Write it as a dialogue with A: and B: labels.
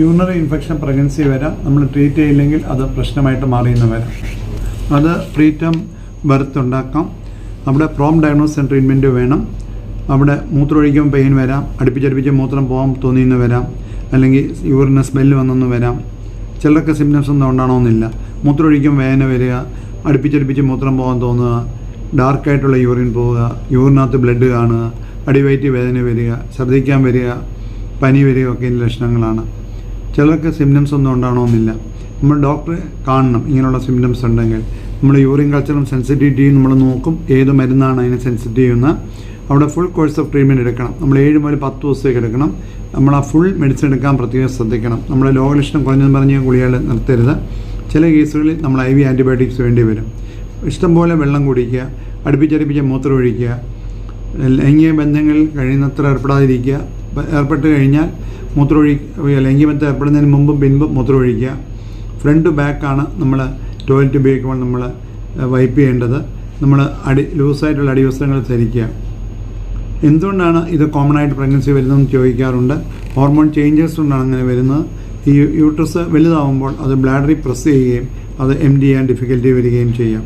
A: Urinary infection pregnancy വരാം നമ്മൾ treat ചെയ്യില്ലെങ്കിൽ അത് പ്രശ്നമായിട്ട് മാറിയെന്ന് വരാം. അത് പ്രീറ്റം ബർത്ത് ഉണ്ടാക്കാം. അവിടെ പ്രോം ഡയഗ്നോസ് ആൻഡ് ട്രീറ്റ്മെന്റ് വേണം. അവിടെ മൂത്രമൊഴിക്കുമ്പോൾ പെയിൻ വരാം. അടുപ്പിച്ചടുപ്പിച്ച് മൂത്രം പോകാൻ തോന്നിയെന്ന് വരാം. അല്ലെങ്കിൽ യൂറിന് സ്മെല്ല് വന്നെന്ന് വരാം. ചിലർക്ക് സിംറ്റംസ് ഒന്നും ഉണ്ടാകണമെന്നില്ല മൂത്രമൊഴിക്കും വേദന വരിക അടുപ്പിച്ചടുപ്പിച്ച് മൂത്രം പോകാൻ തോന്നുക ഡാർക്കായിട്ടുള്ള യൂറിൻ പോവുക യൂറിനകത്ത് ബ്ലഡ് കാണുക അടിവയറ്റ് വേദന വരിക ഛർദ്ദിക്കാൻ വരിക പനി വരിക ഒക്കെ ഇതിന്റെ ലക്ഷണങ്ങളാണ്. ചിലർക്ക് സിംറ്റംസ് ഒന്നും ഉണ്ടാകണമെന്നില്ല നമ്മൾ ഡോക്ടറെ കാണണം ഇങ്ങനെയുള്ള സിംറ്റംസ് ഉണ്ടെങ്കിൽ. നമ്മൾ യൂറിൻ കൾച്ചറും സെൻസിറ്റിവിറ്റിയും നമ്മൾ നോക്കും ഏത് മരുന്നാണ് അതിനെ സെൻസിറ്റീവ് എന്ന് അവിടെ ഫുൾ കോഴ്സ് ഓഫ് ട്രീറ്റ്മെന്റ് എടുക്കണം. നമ്മൾ ഏഴ് മുതൽ പത്ത് ദിവസത്തേക്ക് എടുക്കണം. നമ്മൾ ആ ഫുൾ മെഡിസിൻ എടുക്കാൻ പ്രത്യേകം ശ്രദ്ധിക്കണം. നമ്മൾ ലോകലക്ഷണം കുറഞ്ഞെന്ന് പറഞ്ഞ് ഗുളികകൾ നിർത്തരുത്. ചില കേസുകളിൽ നമ്മൾ ഐ വി ആന്റിബയോട്ടിക്സ് വേണ്ടി വരും. ഇഷ്ടംപോലെ വെള്ളം കുടിക്കുക അടുപ്പിച്ചടുപ്പിച്ച് മൂത്രം ഒഴിക്കുക ലൈംഗിക ബന്ധങ്ങളിൽ കഴിയുന്നത്ര ഏർപ്പെടാതിരിക്കുക. ഏർപ്പെട്ട് കഴിഞ്ഞാൽ മൂത്രമൊഴി ലൈംഗികബന്ധം ഏർപ്പെടുന്നതിന് മുമ്പും പിൻപും മൂത്രമൊഴിക്കുക. ഫ്രണ്ട് ബാക്കാണ് നമ്മൾ ടോയ്ലറ്റ് ഉപയോഗിക്കുമ്പോൾ നമ്മൾ വൈപ്പ് ചെയ്യേണ്ടത്. നമ്മൾ അടി ലൂസായിട്ടുള്ള അടിവസ്ത്രങ്ങൾ ധരിക്കുക. എന്തുകൊണ്ടാണ് ഇത് കോമൺ ആയിട്ട് പ്രഗ്നൻസി വരുന്നതെന്ന് ചോദിക്കാറുണ്ട്. ഹോർമോൺ ചേഞ്ചസ് കൊണ്ടാണ് അങ്ങനെ വരുന്നത്. ഈ യൂട്രസ് വലുതാവുമ്പോൾ അത് ബ്ലാഡറി പ്രസ് ചെയ്യുകയും അത് എം ഡി ചെയ്യാൻ ഡിഫിക്കൽറ്റി വരികയും ചെയ്യാം.